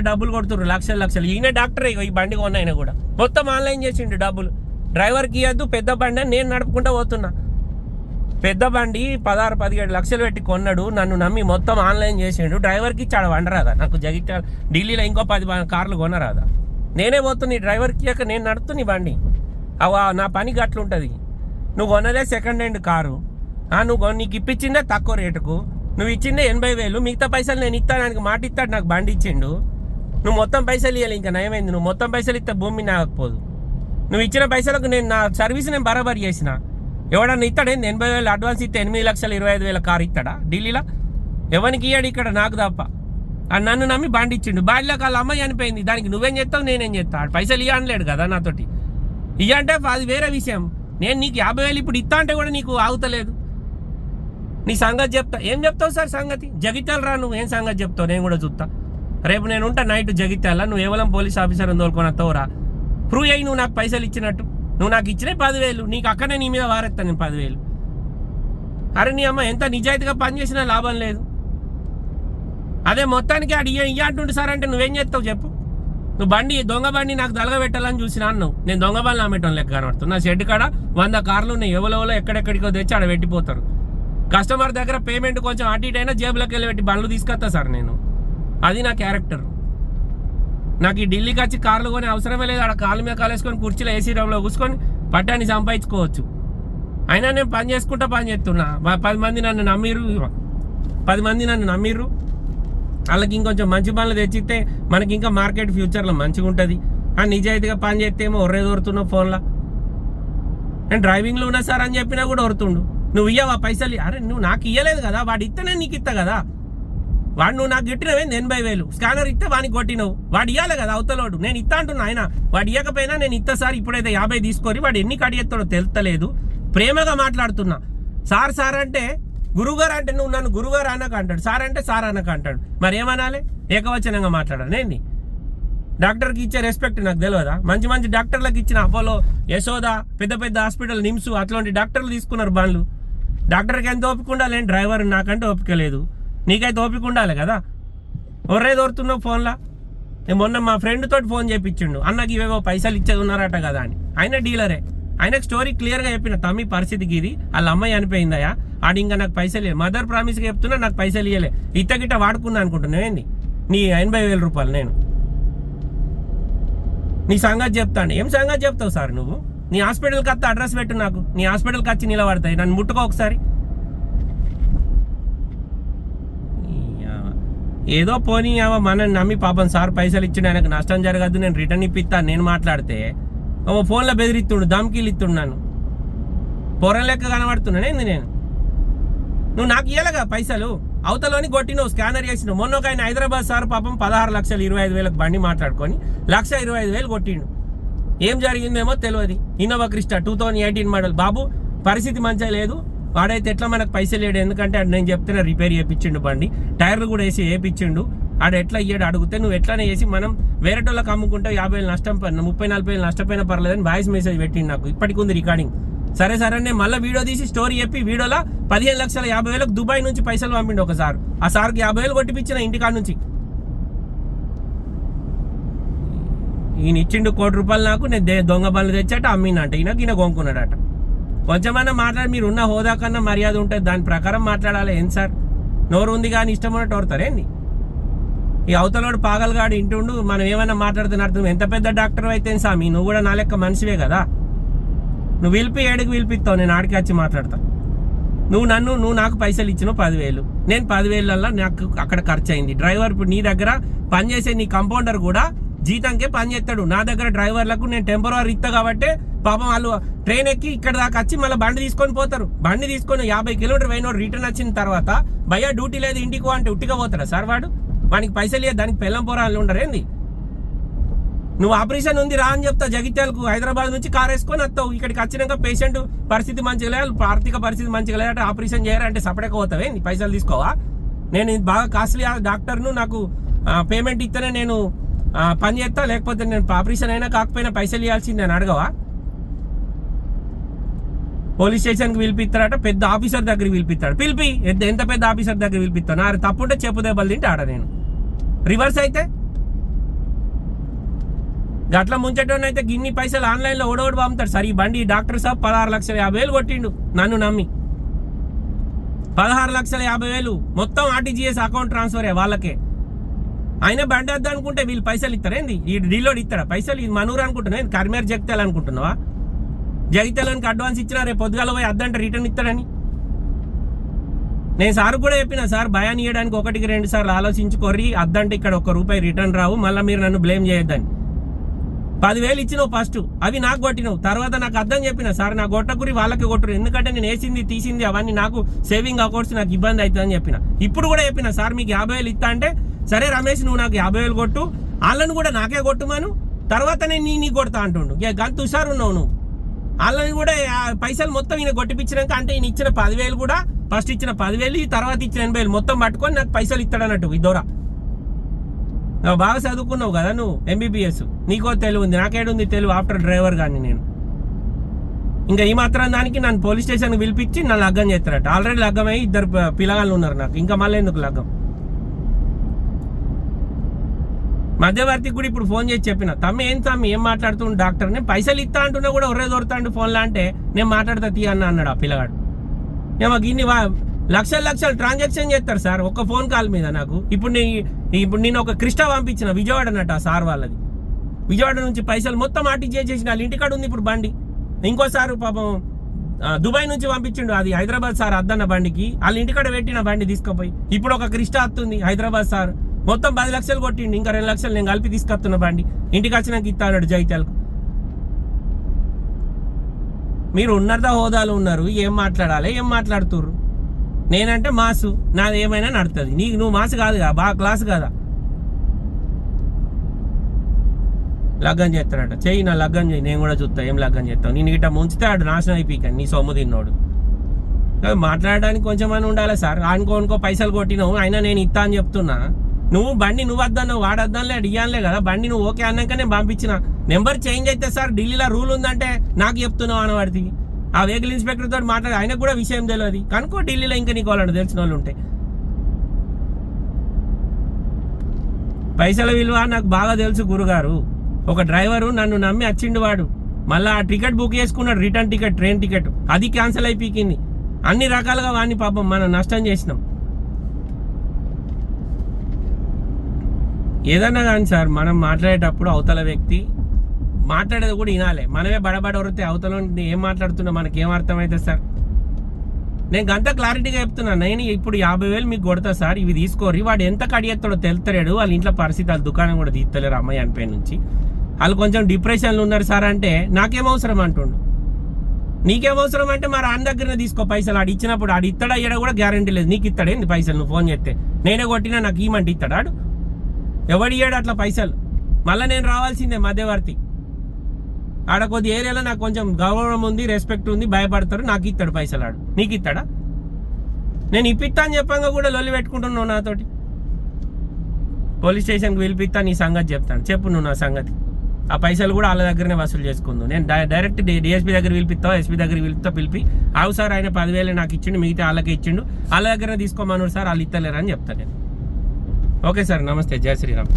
ఇట్లా డబ్బులు కొడుతుండ్రు లక్షలు లక్షలు. ఈయన డాక్టర్ ఈ బండి కొన్న ఆయన కూడా. మొత్తం ఆన్లైన్ చేసిండు డబ్బులు. డ్రైవర్కి ఇవ్వద్దు పెద్ద బండి అని నేను నడుపుకుంటా పోతున్నా. పెద్ద బండి పదహారు పదిహేడు లక్షలు పెట్టి కొన్నాడు నన్ను నమ్మి మొత్తం ఆన్లైన్ చేసిండు. డ్రైవర్కి ఇచ్చాడు వండరాదా? నాకు జగిత్యాల ఢిల్లీలో ఇంకో పది కార్లు కొనరాదా? నేనే పోతున్నా ఈ డ్రైవర్కి ఇయ్యక నేను నడుపుతున్నా ఈ బండి. అవ నా పని గట్లుంటుంది నువ్వు కొన్నదే సెకండ్ హ్యాండ్ కారు. నువ్వు నీకు ఇప్పించిందే తక్కువ రేటుకు. నువ్వు ఇచ్చిందే ఎనభై వేలు. మిగతా పైసలు నేను ఇస్తాను మాట ఇస్తాడు నాకు బండి ఇచ్చిండు. నువ్వు మొత్తం పైసలు ఇవ్వాలి ఇంకా నయమైంది. నువ్వు మొత్తం పైసలు ఇస్తే భూమి నాకపోదు నువ్వు ఇచ్చిన పైసలకు నేను నా సర్వీస్ నేను బరాబర్ చేసిన. ఎవడన్నా ఇస్తాడేంది ఎనభై వేలు అడ్వాన్స్ ఇస్తే ఎనిమిది లక్షల ఇరవై ఐదు వేల కారు ఇస్తాడా? ఢిల్లీలో? ఎవరికి ఇయ్యాడు ఇక్కడ? నాకు తప్ప. ఆ నన్ను నమ్మి బాండి ఇచ్చిండు. బాండిలోకి వాళ్ళ అమ్మాయి చనిపోయింది. దానికి నువ్వేం చేస్తావు? నేనేం చేస్తా? ఆడు పైసలు ఇవ్వనలేడు కదా నాతోటి. ఇవ్వంటే అది వేరే విషయం. నేను నీకు యాభై వేలు ఇప్పుడు ఇస్తా అంటే కూడా నీకు ఆగుతలేదు. నీ సంగతి చెప్తా. ఏం చెప్తావు సార్ సంగతి? జగిత్యాలు రా నువ్వు ఏం సంగతి చెప్తావు? నేను కూడా చూస్తా. రేపు నేను ఉంటా నైట్ జగిత్యాల. నువ్వు ఏవలం పోలీస్ ఆఫీసర్ తోలుకొని వస్తావు రా ప్రూవ్ అయ్యి నువ్వు నాకు పైసలు ఇచ్చినట్టు. నువ్వు నాకు ఇచ్చినే పదివేలు. నీకు అక్కడనే నీ మీద వారెత్తాను నేను పదివేలు. అరే నీ అమ్మ ఎంత నిజాయితీగా పనిచేసినా లాభం లేదు. అదే మొత్తానికి ఆడు ఇయ్య ఇయ్య అంటుండు సార్ అంటే నువ్వేం చేస్తావు చెప్పు. నువ్వు బండి దొంగ బండి నాకు దలగ పెట్టాలని చూసిన అన్నావు. నేను దొంగ బండ్లు అమ్మేటం లెక్క నా షెడ్ కాడ వంద కార్లు ఉన్నాయి. ఎవరెవరో ఎక్కడెక్కడికో తెచ్చి ఆడ పెట్టిపోతారు. కస్టమర్ దగ్గర పేమెంట్ కొంచెం అటు ఇటు అయినా జేబులోకి వెళ్ళి పెట్టి బండ్లు తీసుకొస్తా సార్ నేను. అది నా క్యారెక్టర్. నాకు ఈ ఢిల్లీకి వచ్చి కార్లు కొని అవసరమే లేదు. ఆడ కాళ్ళ మీద కాలేసుకొని కుర్చీలో ఏసీ రూమ్లో కూసుకొని పట్టాన్ని సంపాదించుకోవచ్చు. అయినా నేను పని చేసుకుంటా పని చేస్తున్నా. పది మంది నన్ను నమ్మిర్రు. పది మంది నన్ను నమ్మిర్రు. వాళ్ళకి ఇంకొంచెం మంచి పనులు తెచ్చిస్తే మనకి ఇంకా మార్కెట్ ఫ్యూచర్లో మంచిగా ఉంటుంది. ఆ నిజాయితీగా పని చేస్తే ఏమో ఒర్రే దొరుకుతున్నావు ఫోన్లో. నేను డ్రైవింగ్లో ఉన్నా సార్ అని చెప్పినా కూడా ఒరుతుండు నువ్వు ఇయ్యవా పైసలు? అరే నువ్వు నాకు ఇయ్యలేదు కదా. వాడు ఇస్తేనే నీకు ఇస్తా కదా. వాడు నువ్వు నాకు గిట్టినవేంది ఎనభై వేలు. స్కానర్ ఇస్తే వానికి కొట్టినవు. వాడు ఇవ్వాలి కదా అవతలోడు. నేను ఇస్తా అంటున్నా ఆయన. వాడు ఇవ్వకపోయినా నేను ఇస్తాసారి ఇప్పుడైతే యాభై తీసుకొని వాడు ఎన్ని కడిగెత్తాడో తెలుస్తలేదు ప్రేమగా మాట్లాడుతున్నా. సార్ సార్ అంటే గురుగారు అంటే నువ్వు నన్ను గురుగారు అనక అంటాడు. సార్ అంటే సార్ అనక అంటాడు. మరి ఏమనాలి ఏకవచనంగా మాట్లాడాలి. ఏంది? డాక్టర్కి ఇచ్చే రెస్పెక్ట్ నాకు తెలియదా మంచి మంచి డాక్టర్లకు ఇచ్చిన అపోలో యశోద పెద్ద పెద్ద హాస్పిటల్ నిమ్స్ అట్లాంటి డాక్టర్లు తీసుకున్నారు బాన్లు డాక్టర్కి ఎంత ఓపిక ఉండాలి? డ్రైవర్ నాకంటే ఓపిక లేదు. నీకైతే ఓపిక ఉండాలి కదా? ఒర్రే దోరుతున్నావు ఫోన్లా మొన్న మా ఫ్రెండ్ తోటి ఫోన్ చేయించిండు అన్నకి ఇవేవో పైసలు ఇచ్చేది ఉన్నారట కదా అని. ఆయన డీలరే. ఆయనకు స్టోరీ క్లియర్గా చెప్పిన తమ్మి పరిస్థితికి ఇది. వాళ్ళ అమ్మాయి అనిపోయిందయా ఆడు ఇంకా నాకు పైసలు ఇవ్వ మదర్ ప్రామిస్గా చెప్తున్నా నాకు పైసలు ఇవ్వలే ఇట్ట గిట్ట వాడుకున్నా అనుకుంటున్నావు ఏంది? నీ ఎనభై వేల రూపాయలు నేను. నీ సంగతి చెప్తాను ఏం సంగతి చెప్తావు సార్ నువ్వు? నీ హాస్పిటల్కి వస్తే అడ్రస్ పెట్టు నాకు. నీ హాస్పిటల్కి వచ్చి నిలబడతాయి. నన్ను ముట్టుకో ఒకసారి. ఏదో పోనీ అవ మనని నమ్మి పాపం సార్ పైసలు ఇచ్చిండు ఆయనకు నష్టం జరగద్దు నేను రిటర్న్ ఇప్పిస్తాను నేను మాట్లాడితే ఓ ఫోన్లో బెదిరిస్తుండు దమ్కీలు నన్ను. పొరం లెక్క కనబడుతున్నాను ఏంది నేను? నువ్వు నాకు ఇయ్యలేగా పైసలు? అవతలోని కొట్టి నువ్వు స్కానర్ చేసినావు మొన్న ఒక ఆయన హైదరాబాద్ సార్ పాపం పదహారు లక్షలు ఇరవై ఐదు వేలకు బండి మాట్లాడుకొని లక్ష ఇరవై ఐదు వేలు కొట్టిండు. ఏం జరిగిందేమో తెలియదు Innova Crysta two thousand eighteen model. బాబు పరిస్థితి మంచిగా లేదు. వాడైతే ఎట్లా మనకు పైసలు లేడు ఎందుకంటే నేను చెప్తున్నా రిపేర్ చేయించిండు బండి. టైర్లు కూడా వేసి వేయించిండు ఆడు ఎట్లా ఇయ్యాడు అడిగితే నువ్వు ఎట్లానే వేసి మనం వేరే వాళ్ళకి అమ్ముకుంటే యాభై వేలు నష్టం ప- ముప్పై నలభై వేలు నష్టపోయినా పర్లేదని వాయిస్ మెసేజ్ పెట్టిండు నాకు. ఇప్పటికి ఉంది రికార్డింగ్ సరే సరే నేను మళ్ళీ వీడియో తీసి స్టోరీ చెప్పి వీడియోలో పదిహేను లక్షల యాభై వేలకు దుబాయ్ నుంచి పైసలు పంపిండు ఒక సార్ ఆ సార్కి యాభై వేలు కొట్టిపించిన ఇంటికాడ నుంచి. ఈయన ఇచ్చిండు కోటి రూపాయలు నాకు నేను దే- దొంగ బండ్లు తెచ్చాట అమ్మినంట ఈయనకి ఈయన కొనుక్కున్నాడట. కొంచెమన్నా మాట్లాడి మీరు ఉన్న హోదా కన్నా మర్యాద ఉంటుంది దాని ప్రకారం మాట్లాడాలి. ఏం సార్? నోరు ఉంది కానీ ఇష్టం ఉన్నట్టు ఓడతారేంది ఈ అవతలోడు పాగలగాడు ఇంటుండు మనం ఏమైనా మాట్లాడుతున్న అర్థం. ఎంత పెద్ద డాక్టర్ అయితే సామి నువ్వు కూడా నా లెక్క మనిషివే కదా? నువ్వు పిలిపి ఏడుకు పిలిపిస్తావు నేను ఆడికి వచ్చి మాట్లాడతా. నువ్వు నన్ను నువ్వు నాకు పైసలు ఇచ్చినావు పదివేలు. నేను పదివేలల్లో నాకు అక్కడ ఖర్చు అయింది డ్రైవర్ ఇప్పుడు నీ దగ్గర పనిచేసే నీ కంపౌండర్ కూడా జీతంకే పని చేస్తాడు. నా దగ్గర డ్రైవర్లకు నేను టెంపరీ ఇస్తా కాబట్టి పాపం వాళ్ళు ట్రైన్ ఎక్కి ఇక్కడ దాకా వచ్చి మళ్ళీ బండి తీసుకొని పోతారు. బండి తీసుకొని యాభై కిలోమీటర్ పోయినోడు రిటర్న్ వచ్చిన తర్వాత భయ్యా డ్యూటీ లేదు ఇంటికి అంటే ఉట్టిగా పోతాడా సార్ వాడు? వానికి పైసలు లేదు దానికి పెళ్ళం పోరాలు ఉండరేంది నువ్వు ఆపరేషన్ ఉంది రా అని చెప్తా జగిత్యాలకు హైదరాబాద్ నుంచి కార్ వేసుకొని వస్తావు. ఇక్కడికి వచ్చినాక పేషెంట్ పరిస్థితి మంచిగా లేదు ఆర్థిక పరిస్థితి మంచిగా లేదంటే ఆపరేషన్ చేయాలంటే సపరేట్గా పోతావే నీ పైసలు తీసుకోవా? నేను బాగా కాస్ట్లీ డాక్టర్ను నాకు పేమెంట్ ఇస్తేనే నేను పని చేస్తా లేకపోతే నేను ఆపరేషన్ అయినా కాకపోయినా పైసలు ఇవ్వాల్సింది నేను అడగవా? పోలీస్ స్టేషన్కి పిలిపిస్తాడట పెద్ద ఆఫీసర్ దగ్గరికి పిలిపిస్తాడు. పిలిపి ఎంత ఎంత పెద్ద ఆఫీసర్ దగ్గర పిలిపిస్తాను నా తప్పుంటే చెప్పు దెబ్బలు తింటే ఆడ నేను. రివర్స్ అయితే? గట్ల ముంచటోని అయితే గిన్ని పైసలు ఆన్లైన్లో ఓడోడు పంపుతాడు. సరే ఈ బండి డాక్టర్ సాబ్ పదహారు లక్షల యాభై వేలు కొట్టిండు నన్ను నమ్మి. పదహారు లక్షల యాభై వేలు మొత్తం ఆర్టీజీఎస్ అకౌంట్ ట్రాన్స్ఫరే వాళ్ళకే. ఆయన బండి అనుకుంటే వీళ్ళు పైసలు ఇస్తారేంది ఈ డీలోడ్ ఇస్తారా పైసలు ఇది మనూరు అనుకుంటున్నా ఏంది? కర్మేర్ జగిత్యాల అనుకుంటున్నావా? జగిత్యాలనికి అడ్వాన్స్ ఇచ్చినా రేపు పొద్దుగాల పోయి అద్దంటే రిటర్న్ ఇస్తాడని. నేను సార్ కూడా చెప్పిన సార్ భయాన్ని ఇవ్వడానికి ఒకటికి రెండు సార్లు ఆలోచించుకోర్రి. అద్దంటే ఇక్కడ ఒక రూపాయి రిటర్న్ రావు. మళ్ళీ మీరు నన్ను బ్లేమ్ చేయొద్దని. పదివేలు ఇచ్చినావు ఫస్ట్ అవి నాకు కొట్టినావు. తర్వాత నాకు అర్థం చెప్పిన సార్ నా గొట్టకురి వాళ్ళకి కొట్టరు ఎందుకంటే నేను వేసింది తీసింది అవన్నీ నాకు సేవింగ్ అకౌంట్స్ నాకు ఇబ్బంది అవుతుందని చెప్పిన. ఇప్పుడు కూడా చెప్పిన సార్ మీకు యాభై వేలు ఇస్తా అంటే సరే రమేష్ నువ్వు నాకు యాభై వేలు కొట్టు. వాళ్ళని కూడా నాకే కొట్టుమాను తర్వాత నేను నీ నీకు కొడతా అంటుండు. ఇక గంత హుషారు ఉన్నావు నువ్వు. వాళ్ళని కూడా పైసలు మొత్తం ఈయన కొట్టిపించినాక అంటే ఈయన ఇచ్చిన పదివేలు కూడా ఫస్ట్ ఇచ్చిన పదివేలు ఈ తర్వాత ఇచ్చిన ఎనభై వేలు మొత్తం పట్టుకొని నాకు పైసలు ఇస్తాడన్నట్టు ఈ దూర. బాగా చదువుకున్నావు కదా నువ్వు ఎంబీబీఎస్ నీకో తెలివి ఉంది నాకేడుంది తెలివి ఆఫ్టర్ డ్రైవర్ కానీ నేను. ఇంకా ఈ మాత్రం దానికి నన్ను పోలీస్ స్టేషన్కి పిలిపించి నన్ను లగ్గం చేస్తారట. ఆల్రెడీ లగ్గమై ఇద్దరు పిల్లగాళ్ళు ఉన్నారు నాకు. ఇంకా మళ్ళీ ఎందుకు లగ్గం? మధ్యవర్తికి కూడా ఇప్పుడు ఫోన్ చేసి చెప్పిన తమ్మి ఏం తమ్మి? ఏం మాట్లాడుతుండు డాక్టర్ నేను పైసలు ఇస్తా అంటున్నా కూడా ఒరే దొరుకుతాండు ఫోన్లో అంటే నేను మాట్లాడతా తీ అన్న అన్నాడు ఆ పిల్లగాడు. నేను మాకు ఇన్ని వా- లక్షలు లక్షలు ట్రాన్సాక్షన్ చేస్తారు సార్ ఒక ఫోన్ కాల్ మీద నాకు. ఇప్పుడు నీ ఇప్పుడు నేను ఒక క్రిస్టా పంపించిన విజయవాడ అన్నట్టు ఆ సార్ వాళ్ళది. విజయవాడ నుంచి పైసలు మొత్తం ఆర్టీజీ చేసిన వాళ్ళ ఇంటికాడ ఉంది ఇప్పుడు బండి. ఇంకోసారి పాపం దుబాయ్ నుంచి పంపించిండు అది హైదరాబాద్ సార్ అద్దన్న బండికి. వాళ్ళ ఇంటికాడ పెట్టిన బండి తీసుకుపోయి. ఇప్పుడు ఒక క్రిస్టా వస్తుంది హైదరాబాద్ సార్. మొత్తం పది లక్షలు కొట్టిండు. ఇంకా రెండు లక్షలు నేను కలిపి తీసుకొస్తున్న బండి. ఇంటికి వచ్చినాక ఇస్తా అన్నాడు జైత్యాలకు. మీరు ఉన్నత హోదాలు ఉన్నారు. ఏం మాట్లాడాలి? ఏం మాట్లాడుతుర్రు? నేనంటే మాసు. నాది ఏమైనా నడుతుంది. నీకు నువ్వు మాసు కాదు కదా? బాగా క్లాస్ కదా? లగ్గం చేస్తాడట. చెయ్యి నా లగ్గం చేయి నేను కూడా చూస్తా. ఏం లగ్గం చేస్తావు? నేను ఇట్లా ముంచితే ఆడు నాశనం అయిపోయి నీ సొమ్ము తిన్నోడు. మాట్లాడడానికి కొంచెం అని ఉండాలి సార్? అనుకో అనుకో పైసలు కొట్టినావు. అయినా నేను ఇస్తా అని చెప్తున్నా. నువ్వు బండి నువ్వు వద్దన్నావు వాడద్దానులే ఇయ్యానులే కదా. బండి నువ్వు ఓకే అన్నాక నేను పంపించిన. నెంబర్ చేంజ్ అయితే సార్ ఢిల్లీలో రూల్ ఉందంటే నాకు చెప్తున్నావు అనవాడికి ఆ వెహికల్ ఇన్స్పెక్టర్ తోటి మాట్లాడి ఆయనకు కూడా విషయం తెలియదు కనుకో ఢిల్లీలో ఇంకా నీకు వాళ్ళు తెలిసిన వాళ్ళు ఉంటే. పైసల విలువ నాకు బాగా తెలుసు గురుగారు. ఒక డ్రైవరు నన్ను నమ్మి వచ్చిండు వాడు. మళ్ళీ ఆ టికెట్ బుక్ చేసుకున్నాడు రిటర్న్ టికెట్ ట్రైన్ టికెట్. అది క్యాన్సిల్ అయిపోయింది అన్ని రకాలుగా వాడిని పాపం మనం నష్టం చేసినాం. ఏదన్నా కానీ సార్ మనం మాట్లాడేటప్పుడు అవతల వ్యక్తి మాట్లాడేది కూడా వినాలి. మనమే బడబడ వరితే అవతల ఏం మాట్లాడుతున్నా మనకి ఏం అర్థమవుతుంది సార్? నేను గంత క్లారిటీగా చెప్తున్నా నేను ఇప్పుడు యాభై వేలు మీకు కొడతా సార్ ఇవి తీసుకోరి వాడు ఎంత కడిగేస్తాడో తెలుతలేడు వాళ్ళ ఇంట్లో పరిస్థితి వాళ్ళ దుకాణం కూడా తీస్తలేరు అమ్మాయి అనిపోయి నుంచి. వాళ్ళు కొంచెం డిప్రెషన్లు ఉన్నారు సార్ అంటే నాకేం అవసరం అంటుండు? నీకేం అవసరం అంటే మరి ఆయన దగ్గరనే తీసుకో పైసలు. ఆడు ఇచ్చినప్పుడు ఆడు ఇస్తాడా అయ్యాడా కూడా గ్యారంటీ లేదు. నీకు ఇస్తాడేంది పైసలు? నువ్వు ఫోన్ చేస్తే. నేనే కొట్టినా నాకు ఇవ్వమంటే ఇస్తాడు ఆడు అట్లా పైసలు? మళ్ళీ నేను రావాల్సిందే మధ్యవర్తి. ఆడ కొద్ది ఏరియాలో నాకు కొంచెం గౌరవం ఉంది రెస్పెక్ట్ ఉంది భయపడతారు నాకు ఇస్తాడు పైసలు ఆడు. నీకు ఇస్తాడా నేను ఇప్పిస్తా అని చెప్పంగా కూడా లొల్లి పెట్టుకుంటున్నావు నాతోటి. పోలీస్ స్టేషన్కి పిలిపిస్తా నీ సంగతి చెప్తాను. చెప్పు నువ్వు నా సంగతి. ఆ పైసలు కూడా వాళ్ళ దగ్గరనే వసూలు చేసుకుందు. నేను డై- డైరెక్ట్ డిఎస్పీ దగ్గర పిలిపిస్తావు ఎస్పీ దగ్గర పిలిపిస్తా పిలిపి. అవు సార్ ఆయన పదివేలు నాకు ఇచ్చిండు మిగతా వాళ్ళకి ఇచ్చిండు. వాళ్ళ దగ్గర తీసుకోమన్నారు సార్ వాళ్ళు ఇస్తలేరు అని చెప్తాను నేను. ఓకే సార్ నమస్తే జయ శ్రీరామ్